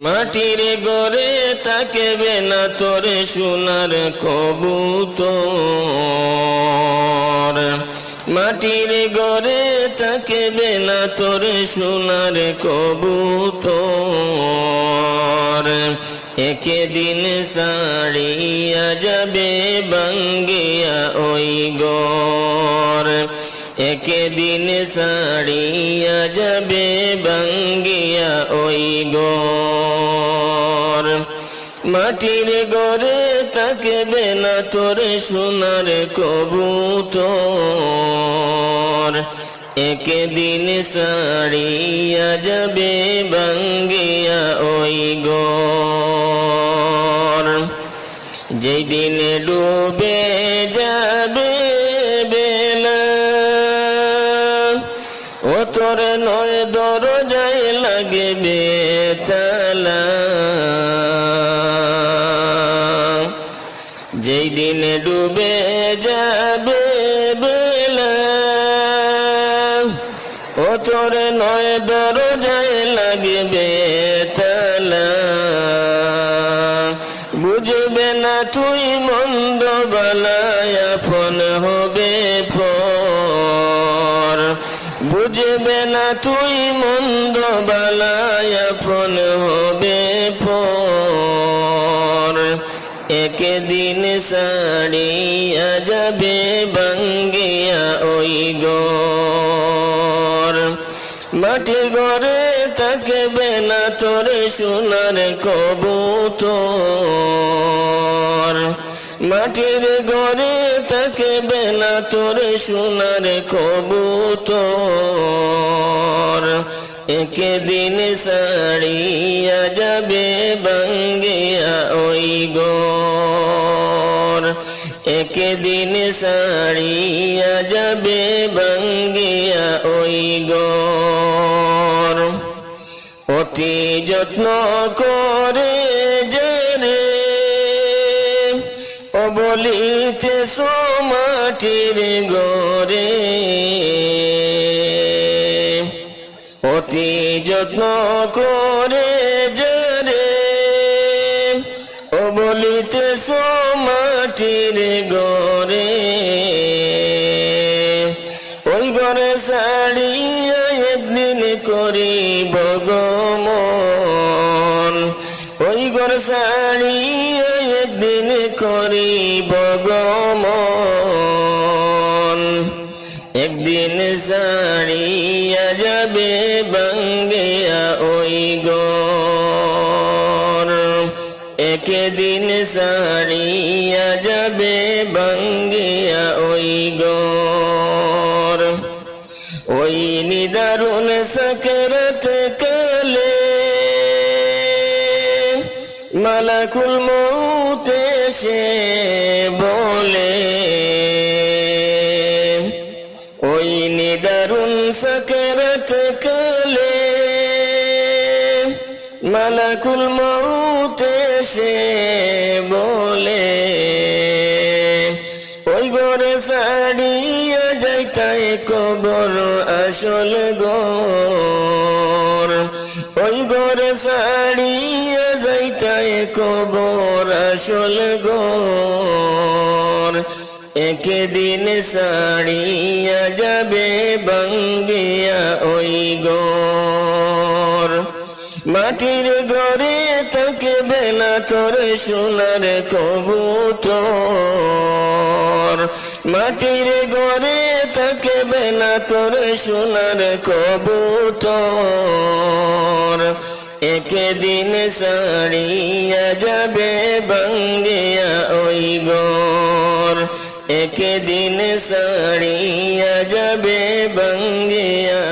মাটির গড়ে তাকে না তোর সোনার কবুতর। মাটির গড়ে তাকে না তোর সোনার কবুতর। একে দিন সাড়িয়া যাবে বাঙ্গিয়া ওই গর একে দিন সাড়িয়া যাবে বাঙ্গিয়া ওই গর মাটির গড়ে তাকে না তোর সোনার কবুতর। একে দিন সাড়িয়া যাবে বাঙ্গিয়া ওই গর যেই দিনে ডুবে যাবে তোর নয় দরজায় লাগবে তালা। যেই দিনে ডুবে যাবে বেলা, ও তোর নয় দরজায় লাগবে তালা। বুঝবে না তুই মন্দ বুঝবে না তুই মন্দ বালায় ফোন হবে ফর একে দিন সাড়িয়া যাবে বাঙ্গিয়া ওই গর মাটির ঘরে থাকবে না তোর সোনার কবুতর। মাটির ঘরে থাকবে বেলা তোর সোনার কবুতর। একে দিন সাড়িয়া যাবে বাঙ্গিয়া ওই গর একে দিন সাড়িয়া যাবে বাঙ্গিয়া ওই গর অতি যত্ন করে জেনে অবলিতে সোমাটির গরে অতি যত্ন করে জরে। ও বলিতে সোমাটির গরে ওই ঘরে শাড়িয়া একদিন করি ভগমন ওই ঘর শাড়িয়া একদিন করি ভগমন একদিন সারিয়া যাবে বাঙ্গিয়া ওই গর একে দিন সারিয়া যাবে বাঙ্গিয়া ওই গর ওই নিদারুন সকরত কালে মালাকুল মৌতে সে বলে, ওই নিদারুন সকরত কালে মালাকুল মৌতে সে বলে, ওই ঘরে সাড়িয়া যাইতাই কবর আসল গর ওই ঘরে সাড়িয়া কবর আসল গর। একে দিন সাড়িয়া যাবে বাঙ্গিয়া ওই গর। মাটির ঘরে তাকে বেলা তোর সোনার কবুতর। মাটির ঘরে তাকে বেলা তোর সোনার কবুতর। একে দিন সাড়িয়া যাবে বাঙ্গিয়া ওই গর একদিন সাড়িয়া যাবে বাঙ্গিয়া